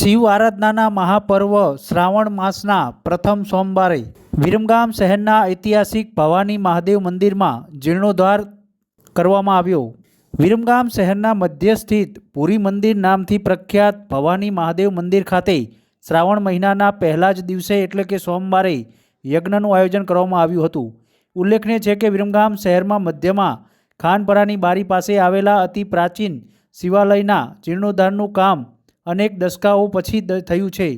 શિવ આરાધનાના મહાપર્વ શ્રાવણ માસના પ્રથમ સોમવારે વિરમગામ શહેરના ઐતિહાસિક ભવાની મહાદેવ મંદિરમાં જીર્ણોદ્ધાર કરવામાં આવ્યો. વિરમગામ શહેરના મધ્ય સ્થિત પુરી મંદિર નામથી પ્રખ્યાત ભવાની મહાદેવ મંદિર ખાતે શ્રાવણ મહિનાના પહેલા જ દિવસે એટલે કે સોમવારે યજ્ઞનું આયોજન કરવામાં આવ્યું હતું. ઉલ્લેખનીય છે કે વિરમગામ શહેરમાં મધ્યમાં ખાનપરાની બારી પાસે આવેલા અતિ પ્રાચીન શિવાલયના જીર્ણોદ્ધારનું કામ અનેક દશકાઓ પછી થયું છે.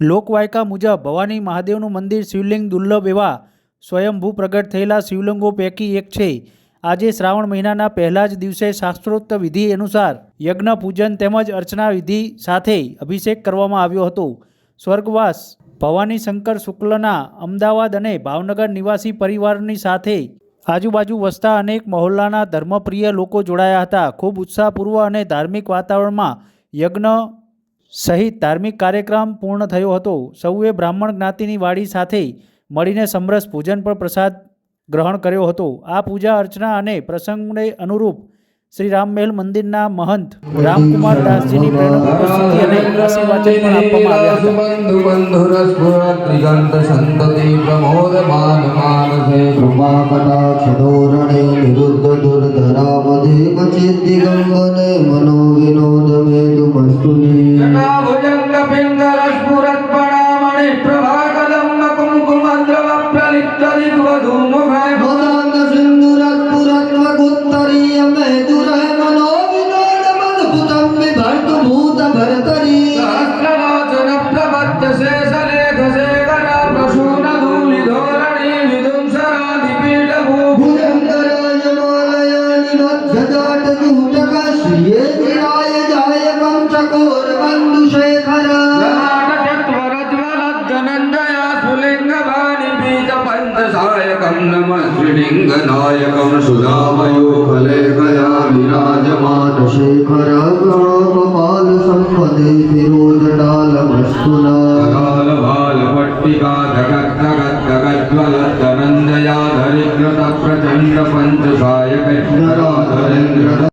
લોકવાયકા મુજબ ભવાની મહાદેવનું મંદિર શિવલિંગ દુર્લભ એવા સ્વયંભૂ પ્રગટ થયેલા શિવલિંગો પૈકી એક છે. આજે શ્રાવણ મહિનાના પહેલા જ દિવસે શાસ્ત્રોક્ત વિધિ અનુસાર યજ્ઞ, પૂજન તેમજ અર્ચના વિધિ સાથે અભિષેક કરવામાં આવ્યો હતો. સ્વર્ગવાસ ભવાની શંકર શુક્લના અમદાવાદ અને ભાવનગર નિવાસી પરિવારની સાથે આજુબાજુ વસતા અનેક મહોલ્લાના ધર્મપ્રિય લોકો જોડાયા હતા. ખૂબ ઉત્સાહપૂર્વ અને ધાર્મિક વાતાવરણમાં યજ્ઞ સહિત ધાર્મિક કાર્યક્રમ પૂર્ણ થયો હતો. સૌએ બ્રાહ્મણ જ્ઞાતિની વાડી સાથે મળીને સમરસ પૂજન પર પ્રસાદ ગ્રહણ કર્યો હતો. આ પૂજા અર્ચના અને પ્રસંગને અનુરૂપ શ્રી રામમહેલ મંદિરના મહંત રામકુમાર દાસજીની આપવામાં આવ્યા બંધુ દૂતક શ્રીયે ચિરાય જાય પંચકોર બંધુ શેખર નાયકમ સુધામયો ફલેકયા વિરાજમાન શેખર ગોપાલ સંપદે વિરોધડાલમસ્તુના કાલ ભાલ પટ્ટિકા ધગત ધગત ધગત